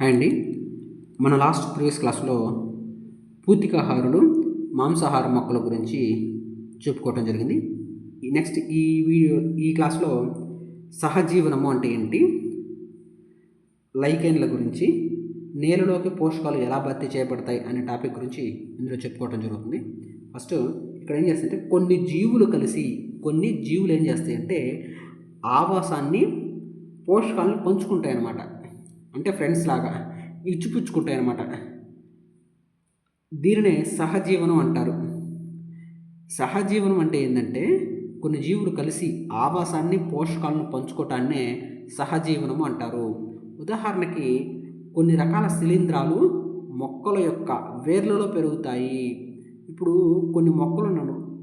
Hi అండి మన last previous క్లాస్లో పూతికాహారులు మాంసాహార మొక్కల గురించి చెప్పుకోవటం జరిగింది. నెక్స్ట్ ఈ వీడియో ఈ క్లాస్లో సహజీవనము అంటే ఏంటి? లైకెన్ల గురించి నేలలోకి పోషకాలు ఎలా భర్తీ చేయబడతాయి అనే టాపిక్ గురించి ఇందులో చెప్పుకోవటం జరుగుతుంది. ఫస్ట్ ఇక్కడ ఏం చేస్తాయంటే కొన్ని జీవులు కలిసి కొన్ని జీవులు ఏం చేస్తాయంటే ఆవాసాన్ని పోషకాలను పంచుకుంటాయి అన్నమాట అంటే ఫ్రెండ్స్ లాగా ఇచ్చిపుచ్చుకుంటాయి అన్నమాట దీనినే సహజీవనం అంటారు. సహజీవనం అంటే ఏంటంటే కొన్ని జీవులు కలిసి ఆవాసాన్ని పోషకాలను పంచుకోవటాన్నే సహజీవనము అంటారు. ఉదాహరణకి కొన్ని రకాల శిలీంధ్రాలు మొక్కల యొక్క వేర్లలో పెరుగుతాయి. ఇప్పుడు కొన్ని మొక్కలు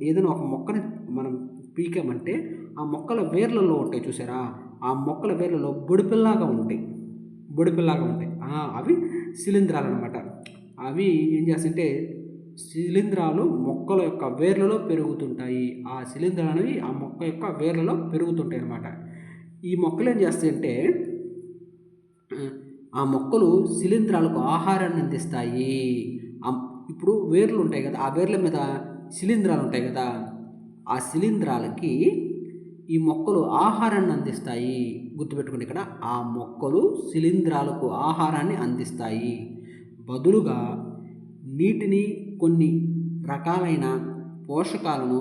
ఏదైనా ఒక మొక్కని మనం పీకామంటే ఆ మొక్కల వేర్లలో ఉంటాయి చూసారా? ఆ మొక్కల వేర్లలో బొడిపిల్లాగా ఉంటాయి. బొడిపిల్లాగా ఉంటాయి. అవి శిలీంధ్రాలు అనమాట అవి ఏం చేస్తుంటే శిలీంధ్రాలు మొక్కల యొక్క వేర్లలో పెరుగుతుంటాయి. ఆ శిలీంధ్రాలు అనేవి ఆ మొక్క యొక్క వేర్లలో పెరుగుతుంటాయి అన్నమాట. ఈ మొక్కలు ఏం చేస్తాయంటే ఆ మొక్కలు శిలీంధ్రాలకు ఆహారాన్ని అందిస్తాయి. ఇప్పుడు వేర్లు ఉంటాయి కదా ఆ వేర్ల మీద శిలీంధ్రాలు ఉంటాయి కదా ఆ శిలీంధ్రాలకి ఈ మొక్కలు ఆహారాన్ని అందిస్తాయి. గుర్తుపెట్టుకోండి ఇక్కడ ఆ మొక్కలు శిలీంధ్రాలకు ఆహారాన్ని అందిస్తాయి. బదులుగా నీటిని కొన్ని రకాలైన పోషకాలను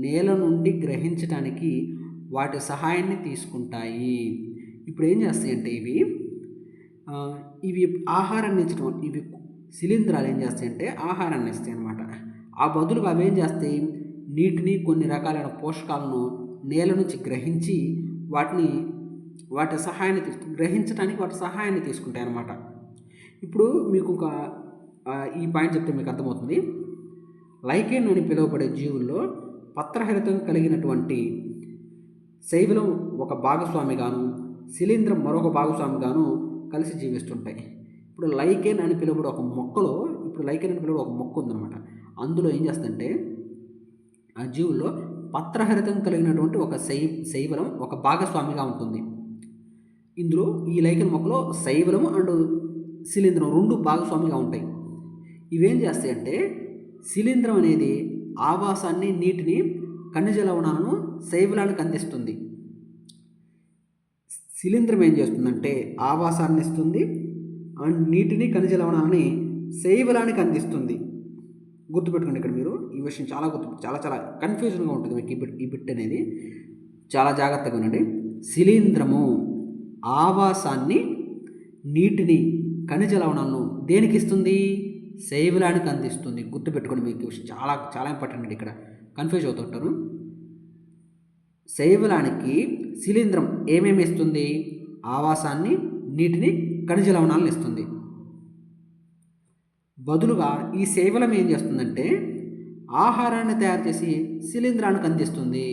నేల నుండి గ్రహించడానికి వాటి సహాయాన్ని తీసుకుంటాయి. ఇప్పుడు ఏం చేస్తాయంటే ఇవి ఇవి ఆహారాన్ని ఇచ్చడం ఇవి శిలీంధ్రాలు ఏం చేస్తాయంటే ఆహారాన్ని ఇస్తాయి అన్నమాట. ఆ బదులుగా అవి ఏం చేస్తాయి? నీటిని కొన్ని రకాలైన పోషకాలను నేల నుంచి గ్రహించి వాటిని వాటి సహాయాన్ని తీసు గ్రహించడానికి వాటి సహాయాన్ని తీసుకుంటాయి అన్నమాట. ఇప్పుడు మీకు ఒక ఈ పాయింట్ చెప్తే మీకు అర్థమవుతుంది. లైకేన్ అని పిలువబడే జీవుల్లో పత్రహరితం కలిగినటువంటి శైవలం ఒక భాగస్వామిగాను శిలీంద్రం మరొక భాగస్వామిగాను కలిసి జీవిస్తుంటాయి. ఇప్పుడు లైకెన్ అని పిలువబడే ఒక మొక్కలో ఇప్పుడు లైకెన్ అని పిలువబడే ఒక మొక్క ఉందన్నమాట. అందులో ఏం చేస్తుందంటే ఆ జీవుల్లో పత్రహరితం కలిగినటువంటి ఒక శై శైవలం ఒక భాగస్వామిగా ఉంటుంది. ఇందులో ఈ లైకన్ మొక్కలో శైవలం అండ్ శిలీంధ్రం రెండు భాగస్వామిగా ఉంటాయి. ఇవేం చేస్తాయంటే శిలీంధ్రం అనేది ఆవాసాన్ని నీటిని ఖనిజ లవణాలను శైవలానికి అందిస్తుంది. శిలీంధ్రం ఏం చేస్తుందంటే ఆవాసాన్ని ఇస్తుంది అండ్ నీటిని ఖనిజ లవణాలని శైవలానికి అందిస్తుంది. గుర్తుపెట్టుకోండి ఇక్కడ మీరు ఈ విషయం చాలా గుర్తు చాలా చాలా కన్ఫ్యూజన్గా ఉంటుంది మీకు ఈ బిట్ ఈ బిట్ అనేది. చాలా జాగ్రత్తగా ఉండండి. శిలీంధ్రము ఆవాసాన్ని నీటిని ఖనిజ లవణాలను దేనికి ఇస్తుంది శైవలానికి అందిస్తుంది. గుర్తుపెట్టుకోండి మీకు చాలా చాలా ఇంపార్టెంట్ అండి ఇక్కడ. కన్ఫ్యూజ్ అవుతుంటారు శైవలానికి శిలీంద్రం ఏమేమి ఇస్తుంది? ఆవాసాన్ని నీటిని ఖనిజ లవణాలను ఇస్తుంది. బదులుగా ఈ శైవలం ఏం చేస్తుందంటే ఆహారాన్ని తయారు చేసి శిలీంధ్రానికి అందిస్తుంది.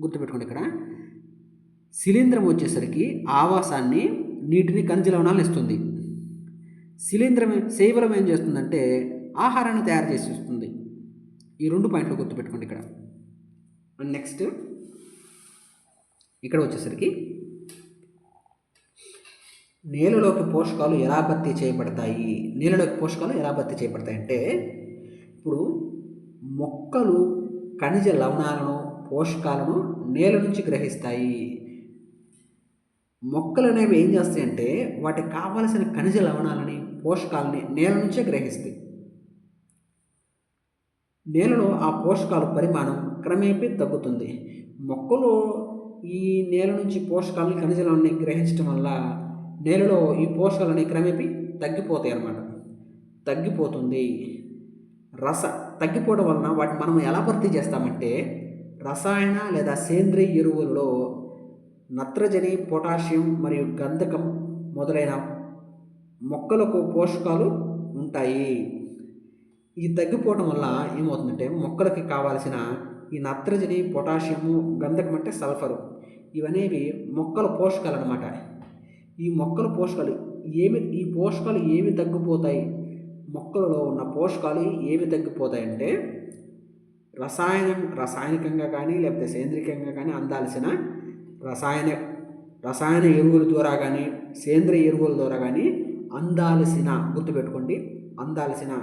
గుర్తుపెట్టుకోండి ఇక్కడ. శిలీంధ్రం వచ్చేసరికి ఆవాసాన్ని నీటిని ఖనిజ లవణాలను ఇస్తుంది. శిలీంధ్రం శైవలం ఏం చేస్తుందంటే ఆహారాన్ని తయారు చేసి ఇస్తుంది. ఈ రెండు పాయింట్లు గుర్తుపెట్టుకోండి ఇక్కడ. అండ్ నెక్స్ట్ ఇక్కడ వచ్చేసరికి నేలలోకి పోషకాలు ఎలా భర్తీ చేయబడతాయి? నేలలోకి పోషకాలు ఎలా భర్తీ చేయబడతాయి అంటే ఇప్పుడు మొక్కలు ఖనిజ లవణాలను పోషకాలను నేల నుంచి గ్రహిస్తాయి. మొక్కలు అనేవి ఏం చేస్తాయంటే వాటికి కావలసిన ఖనిజ లవణాలని పోషకాలని నేల నుంచే గ్రహిస్తాయి. నేలలో ఆ పోషకాల పరిమాణం క్రమేపీ తగ్గుతుంది. మొక్కలు ఈ నేల నుంచి పోషకాలని ఖనిజాలని గ్రహించడం వల్ల నేలలో ఈ పోషకాలని క్రమేపీ తగ్గిపోతాయి అన్నమాట. తగ్గిపోతుంది. రస తగ్గిపోవడం వలన వాటిని మనం ఎలా భర్తీ చేస్తామంటే రసాయన లేదా సేంద్రియ ఎరువులలో నత్రజని పొటాషియం మరియు గంధకం మొదలైన మొక్కలకు పోషకాలు ఉంటాయి. ఇది తగ్గిపోవడం వల్ల ఏమవుతుందంటే మొక్కలకి కావాల్సిన ఈ నత్రజని పొటాషియము గంధకం అంటే సల్ఫరు. ఇవనేవి మొక్కల పోషకాలు అనమాట ఈ మొక్కల పోషకాలు ఏమి ఈ పోషకాలు ఏమి తగ్గిపోతాయి? మొక్కలలో ఉన్న పోషకాలు ఏవి తగ్గిపోతాయంటే రసాయనం రసాయనికంగా కానీ లేకపోతే సేంద్రీయంగా కానీ అందాల్సిన రసాయన రసాయన ఎరువుల ద్వారా కానీ సేంద్రియ ఎరువుల ద్వారా కానీ అందాల్సిన గుర్తుపెట్టుకోండి అందాల్సిన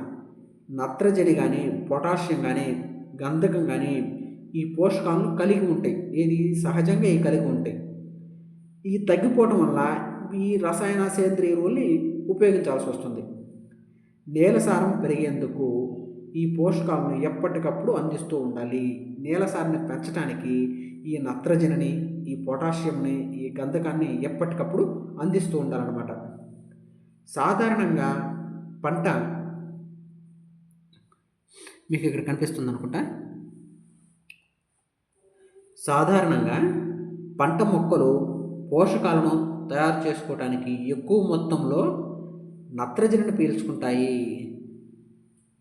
నత్రజని కానీ పొటాషియం కానీ గంధకం కానీ ఈ పోషకాలను కలిగి ఉంటాయి. ఏది? సహజంగా ఇవి కలిగి ఉంటాయి. ఇవి తగ్గిపోవటం వల్ల ఈ రసాయన సేంద్రియ ఎరువుల్ని ఉపయోగించాల్సి వస్తుంది. నేల సారం పెరిగేందుకు ఈ పోషకాలను ఎప్పటికప్పుడు అందిస్తూ ఉండాలి. నేల సారాన్ని పెంచడానికి ఈ నత్రజనిని ఈ పొటాషియంని ఈ గంధకాన్ని ఎప్పటికప్పుడు అందిస్తూ ఉండాలన్నమాట. సాధారణంగా పంట మీకు ఇక్కడ కనిపిస్తుంది అనుకుంటా. సాధారణంగా పంట మొక్కలు పోషకాలను తయారు చేసుకోవడానికి ఎక్కువ మొత్తంలో నత్రజనిని పీల్చుకుంటాయి.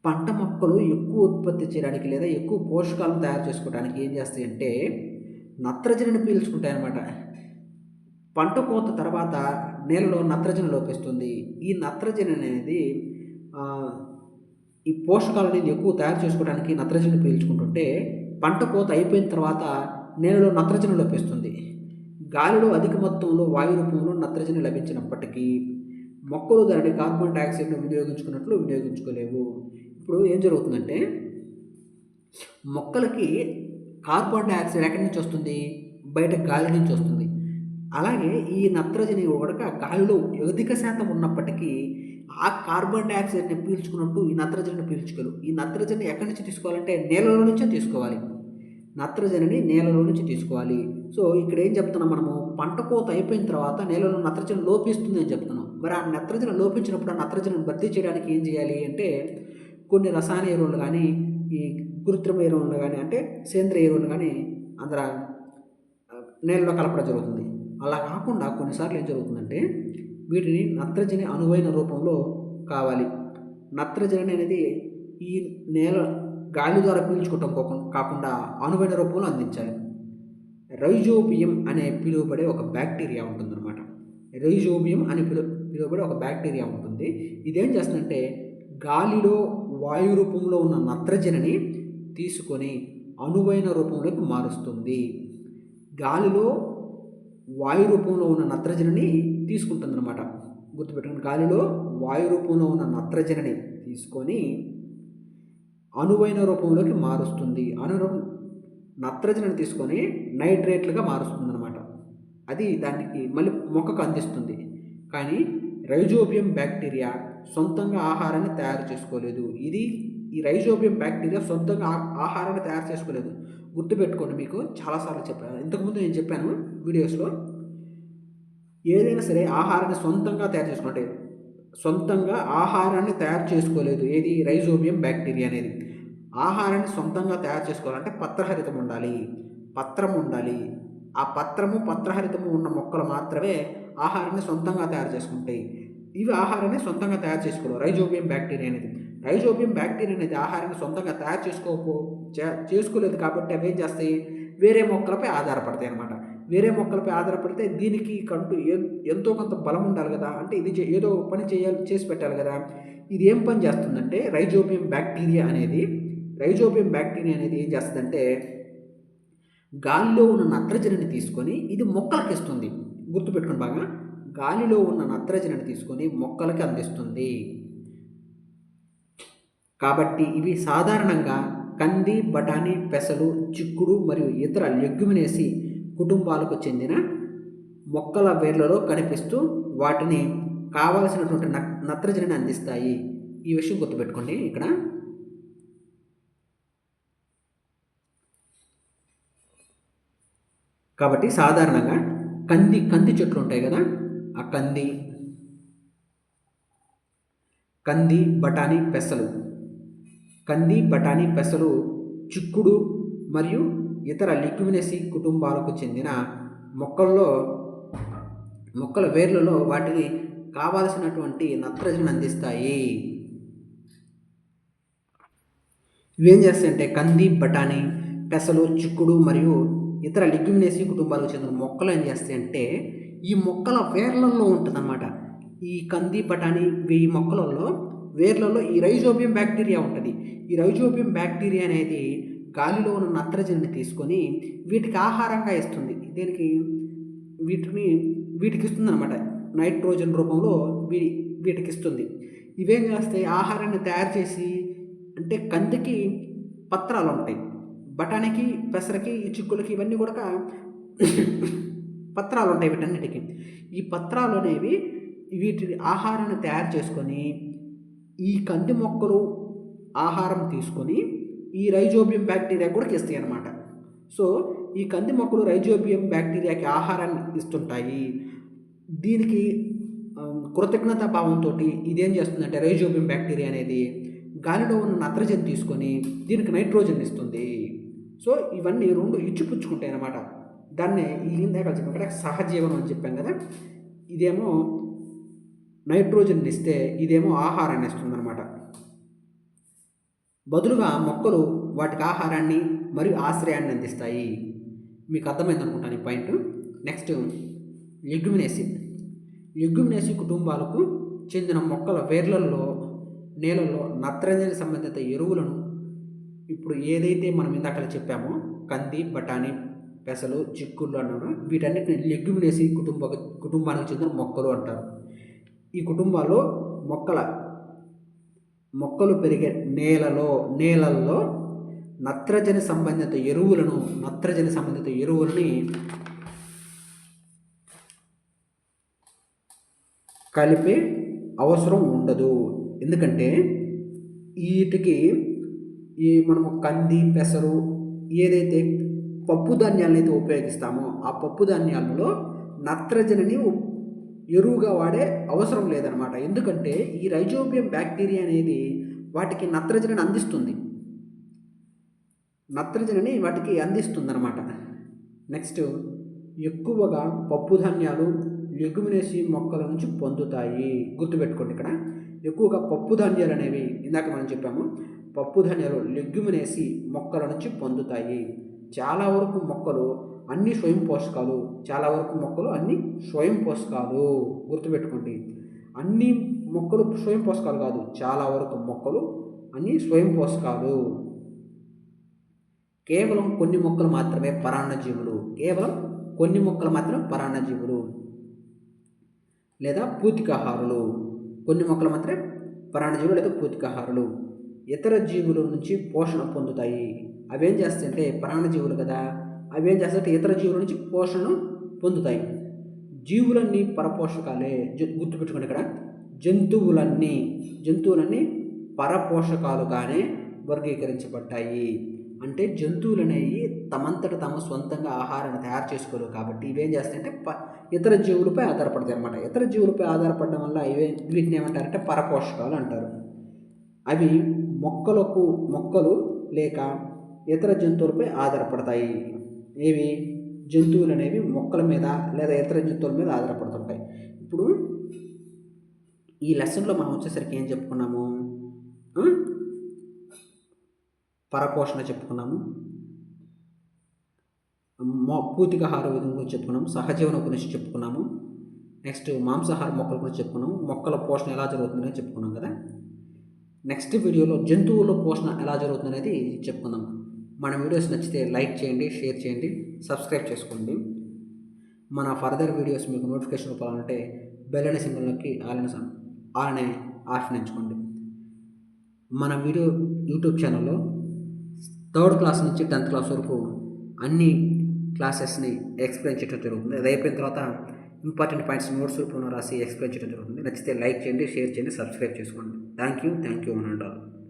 పంట మొక్కలు ఎక్కువ ఉత్పత్తి చేయడానికి లేదా ఎక్కువ పోషకాలను తయారు చేసుకోవడానికి ఏం చేస్తాయి అంటే నత్రజనిని పీల్చుకుంటాయి అన్నమాట పంట కోత తర్వాత నేలలో నత్రజని లోపిస్తుంది. ఈ నత్రజని అనేది ఈ పోషకాలని ఎక్కువ తయారు చేసుకోవడానికి నత్రజని పీల్చుకుంటుంటే పంట కోత అయిపోయిన తర్వాత నేలలో నత్రజని లోపిస్తుంది. గాలిలో అధిక మొత్తంలో వాయు రూపంలో నత్రజని లభించినప్పటికీ మొక్కలు దానిని కార్బన్ డైఆక్సైడ్ను వినియోగించుకున్నట్లు వినియోగించుకోలేవు. ఇప్పుడు ఏం జరుగుతుందంటే మొక్కలకి కార్బన్ డైఆక్సైడ్ ఎక్కడి నుంచి వస్తుంది? బయట గాలి నుంచి వస్తుంది. అలాగే ఈ నత్రజని కూడా గాలిలో అధిక శాతం ఉన్నప్పటికీ ఆ కార్బన్ డైఆక్సైడ్ని పీల్చుకున్నట్టు ఈ నత్రజనిని పీల్చుకోరు ఈ నత్రజని ఎక్కడి నుంచి తీసుకోవాలంటే నేలలో నుంచే తీసుకోవాలి. నత్రజనిని నేలలో నుంచి తీసుకోవాలి. సో ఇక్కడ ఏం చెప్తున్నాం మనము? పంట కోత అయిపోయిన తర్వాత నేలలో నత్రజని లోపిస్తుంది అని చెప్తున్నాం. మరి ఆ నత్రజని లోపించినప్పుడు ఆ నత్రజనిని భర్తీ చేయడానికి ఏం చేయాలి అంటే కొన్ని రసాయన ఎరువులు కానీ ఈ కృత్రిమ ఎరువులను కానీ అంటే సేంద్రియ ఎరువులను కానీ అందర నేలలో కలపడం జరుగుతుంది. అలా కాకుండా కొన్నిసార్లు ఏం జరుగుతుందంటే వీటిని నత్రజని అనువైన రూపంలో కావాలి. నత్రజని అనేది ఈ నేల గాలి ద్వారా పీల్చుకోవటం కాకుండా అనువైన రూపంలో అందించాలి. రైజోబియం అనే పిలువబడే ఒక బ్యాక్టీరియా ఉంటుందన్నమాట. రైజోబియం అని పిలు పిలువబడే ఒక బ్యాక్టీరియా ఉంటుంది. ఇదేం చేస్తుందంటే గాలిలో వాయు రూపంలో ఉన్న నత్రజనిని తీసుకొని అనువైన రూపంలోకి మారుస్తుంది. గాలిలో వాయు రూపంలో ఉన్న నత్రజనిని తీసుకుంటుందన్నమాట. గుర్తుపెట్టుకుని గాలిలో వాయు రూపంలో ఉన్న నత్రజనిని తీసుకొని అనువైన రూపంలోకి మారుస్తుంది. అను నత్రజనిని తీసుకొని నైట్రేట్లుగా మారుస్తుంది అనమాట అది దానికి మళ్ళీ మొక్కకు అందిస్తుంది. కానీ రైజోబియం బ్యాక్టీరియా సొంతంగా ఆహారాన్ని తయారు చేసుకోలేదు. ఇది ఈ రైజోబియం బ్యాక్టీరియా సొంతంగా ఆహారాన్ని తయారు చేసుకోలేదు. గుర్తుపెట్టుకోండి మీకు చాలాసార్లు చెప్పాను. ఇంతకుముందు నేను చెప్పాను వీడియోస్లో ఏదైనా సరే ఆహారాన్ని సొంతంగా తయారు చేసుకుంటే సొంతంగా ఆహారాన్ని తయారు చేసుకోలేదు. ఏది? రైజోబియం బ్యాక్టీరియా అనేది. ఆహారాన్ని సొంతంగా తయారు చేసుకోవాలంటే పత్రహరితం ఉండాలి. పత్రం ఉండాలి. ఆ పత్రము పత్రహరితము ఉన్న మొక్కలు మాత్రమే ఆహారాన్ని సొంతంగా తయారు చేసుకుంటాయి. ఇవి ఆహారాన్ని సొంతంగా తయారు చేసుకోవాలి రైజోబియం బ్యాక్టీరియా అనేది. రైజోబియం బ్యాక్టీరియా అనేది ఆహారాన్ని సొంతంగా తయారు చేసుకోకపో చేసుకోలేదు కాబట్టి అవి ఏం చేస్తాయి? వేరే మొక్కలపై ఆధారపడతాయి అన్నమాట. వేరే మొక్కలపై ఆధారపడితే దీనికి కంటూ ఎంతో కొంత బలం ఉండాలి కదా. అంటే ఇది ఏదో పని చేయాలి చేసి పెట్టాలి కదా. ఇది ఏం పని చేస్తుందంటే రైజోబియం బ్యాక్టీరియా అనేది రైజోబియం బ్యాక్టీరియా అనేది ఏం చేస్తుందంటే గాలిలో ఉన్న నత్రజనిని తీసుకొని ఇది మొక్కలకి ఇస్తుంది. గుర్తుపెట్టుకుని బాగా. గాలిలో ఉన్న నత్రజనిని తీసుకొని మొక్కలకి అందిస్తుంది. కాబట్టి ఇవి సాధారణంగా కంది బఠానీ పెసలు చిక్కుడు మరియు ఇతర లెగ్యుమినేసి కుటుంబాలకు చెందిన మొక్కల వేర్లలో కనిపిస్తూ వాటిని కావలసినటువంటి నత్రజనిని అందిస్తాయి. ఈ విషయం గుర్తుపెట్టుకోండి ఇక్కడ. కాబట్టి సాధారణంగా కంది కంది చెట్లు ఉంటాయి కదా? ఆ కంది కంది బఠానీ పెసలు. కంది బఠానీ పెసలు చిక్కుడు మరియు ఇతర లిక్వినెసి కుటుంబాలకు చెందిన మొక్కల్లో మొక్కల వేర్లలో వాటిని కావాల్సినటువంటి నత్రజని అందిస్తాయి. ఇవేం చేస్తాయంటే కంది బఠానీ పెసలు చిక్కుడు మరియు ఇతర లిగ్యుమినేసి కుటుంబాలకు చెందిన మొక్కలు ఏం చేస్తాయంటే ఈ మొక్కల వేర్లలో ఉంటుందన్నమాట. ఈ కంది బఠానీ ఈ మొక్కలలో వేర్లలో ఈ రైజోబియం బ్యాక్టీరియా ఉంటుంది. ఈ రైజోబియం బ్యాక్టీరియా అనేది గాలిలో ఉన్న నత్రజనిని తీసుకొని వీటికి ఆహారంగా ఇస్తుంది. దీనికి? వీటిని వీటికి ఇస్తుందన్నమాట. నైట్రోజన్ రూపంలో వీ వీటికి ఇస్తుంది. ఇవేం చేస్తాయి? ఆహారాన్ని తయారు చేసి అంటే కందికి పత్రాలు ఉంటాయి. బఠానీకి పెసరకి ఈ చిక్కులకి ఇవన్నీ కూడా పత్రాలు ఉంటాయి వీటన్నిటికీ. ఈ పత్రాలు అనేవి వీటి ఆహారాన్ని తయారు చేసుకొని ఈ కంది మొక్కలు ఆహారం తీసుకొని ఈ రైజోబియం బ్యాక్టీరియా కూడా ఇస్తాయి అన్నమాట సో ఈ కంది మొక్కలు రైజోబియం బ్యాక్టీరియాకి ఆహారాన్ని ఇస్తుంటాయి. దీనికి కృతజ్ఞతా భావంతో ఇదేం చేస్తుందంటే రైజోబియం బ్యాక్టీరియా అనేది గాలిలో ఉన్న నత్రజని తీసుకొని దీనికి నైట్రోజన్ ఇస్తుంది. సో ఇవన్నీ రెండు ఇచ్చిపుచ్చుకుంటాయి అన్నమాట దాన్ని ఈ ఇందాక చెప్పాం సహజీవనం అని చెప్పాం కదా. ఇదేమో నైట్రోజన్ ఇస్తే ఇదేమో ఆహారాన్ని ఇస్తుంది అనమాట బదులుగా మొక్కలు వాటికి ఆహారాన్ని మరియు ఆశ్రయాన్ని అందిస్తాయి. మీకు అర్థమైంది అనుకుంటాను ఈ పాయింట్. Next Leguminosae. లెగ్యుమినేసి కుటుంబాలకు చెందిన మొక్కల వేర్లలో నేలలో నత్రజని సంబంధిత ఎరువులను ఇప్పుడు ఏదైతే మనం ఇందాక చెప్పామో కంది బఠానీ పెసలు చిక్కుళ్ళు అన్నారు వీటన్నిటిని లెగ్యుమినేసి కుటుంబ కుటుంబానికి చెందిన మొక్కలు అంటారు. ఈ కుటుంబాల్లో మొక్కల మొక్కలు పెరిగే నేలలో నేలల్లో నత్రజని సంబంధిత ఎరువులను నత్రజని సంబంధిత ఎరువులని కలిపే అవసరం ఉండదు. ఎందుకంటే వీటికి ఈ మనము కంది పెసరు ఏదైతే పప్పు ధాన్యాలను అయితే ఉపయోగిస్తామో ఆ పప్పు ధాన్యాలలో నత్రజనిని ఎరువుగా వాడే అవసరం లేదనమాట ఎందుకంటే ఈ రైజోబియం బ్యాక్టీరియా అనేది వాటికి నత్రజనిని అందిస్తుంది. నత్రజనిని వాటికి అందిస్తుంది అనమాట నెక్స్ట్ ఎక్కువగా పప్పు ధాన్యాలు లెగుమినేసి మొక్కల నుంచి పొందుతాయి. గుర్తుపెట్టుకోండి ఇక్కడ. ఎక్కువగా పప్పు ధాన్యాలు అనేవి ఇందాక మనం చెప్పాము. పప్పు ధాన్యాలు లెగ్యుమినేసి మొక్కల నుంచి పొందుతాయి. చాలా వరకు మొక్కలు అన్ని స్వయం పోషకాలు చాలా వరకు మొక్కలు అన్ని స్వయం పోషకాలు గుర్తుపెట్టుకోండి. అన్ని మొక్కలు స్వయం పోషకాలు కాదు చాలా వరకు మొక్కలు అన్ని స్వయం పోషకాలు. కేవలం కొన్ని మొక్కలు మాత్రమే పరాన్నజీవులు కేవలం కొన్ని మొక్కలు మాత్రమే పరాన్నజీవులు లేదా పూతికాహారులు కొన్ని మొక్కలు మాత్రమే పరాన్నజీవులు లేదా పూతికాహారులు. ఇతర జీవుల నుంచి పోషణ పొందుతాయి. అవేం చేస్తాయంటే ప్రాణజీవులు కదా అవేం చేస్తాయంటే ఇతర జీవుల నుంచి పోషణను పొందుతాయి. జీవులన్నీ పరపోషకాలే. గుర్తుపెట్టుకోండి ఇక్కడ. జంతువులన్నీ జంతువులన్నీ పరపోషకాలుగానే వర్గీకరించబడ్డాయి. అంటే జంతువులు అనేవి తమంతట తమ సొంతంగా ఆహారాన్ని తయారు చేసుకోలేవు కాబట్టి ఇవేం చేస్తాయంటే ప ఇతర జీవులపై ఆధారపడతాయి అనమాట ఇతర జీవులపై ఆధారపడడం వల్ల ఇవే వీటిని ఏమంటారంటే పరపోషకాలు అంటారు. అవి మొక్కలకు మొక్కలు లేక ఇతర జంతువులపై ఆధారపడతాయి. ఏవి? జంతువులు అనేవి మొక్కల మీద లేదా ఇతర జంతువుల మీద ఆధారపడుతుంటాయి. ఇప్పుడు ఈ లెసన్లో మనం వచ్చేసరికి ఏం చెప్పుకున్నాము? పరపోషణ చెప్పుకున్నాము. పూతికాహార విధం గురించి చెప్పుకున్నాము. సహజీవనం గురించి చెప్పుకున్నాము. నెక్స్ట్ మాంసాహార మొక్కల గురించి చెప్పుకున్నాము. మొక్కల పోషణ ఎలా జరుగుతుందని చెప్పుకున్నాం కదా. నెక్స్ట్ వీడియోలో జంతువుల పోషణ ఎలా జరుగుతుంది అనేది చెప్పుకుందాం. మన వీడియోస్ నచ్చితే లైక్ చేయండి షేర్ చేయండి సబ్స్క్రైబ్ చేసుకోండి. మన ఫర్దర్ వీడియోస్ మీకు నోటిఫికేషన్ రూపాలంటే బెల్ అనే సింబల్ నొక్కి ఆలనే ఆలనే ఎంచుకోండి. మన వీడియో యూట్యూబ్ ఛానల్లో థర్డ్ క్లాస్ నుంచి టెన్త్ క్లాస్ వరకు అన్ని క్లాసెస్ని ఎక్స్ప్లెయిన్ చేయడం జరుగుతుంది. అది అయిపోయిన తర్వాత ఇంపార్టెంట్ పాయింట్స్ నోట్స్ రూపంలో రాసి ఎక్స్ప్లెయిన్ చేయడం జరుగుతుంది. నచ్చితే లైక్ చేయండి షేర్ చేయండి సబ్స్క్రైబ్ చేసుకోండి. థ్యాంక్ యూ థ్యాంక్ యూ అని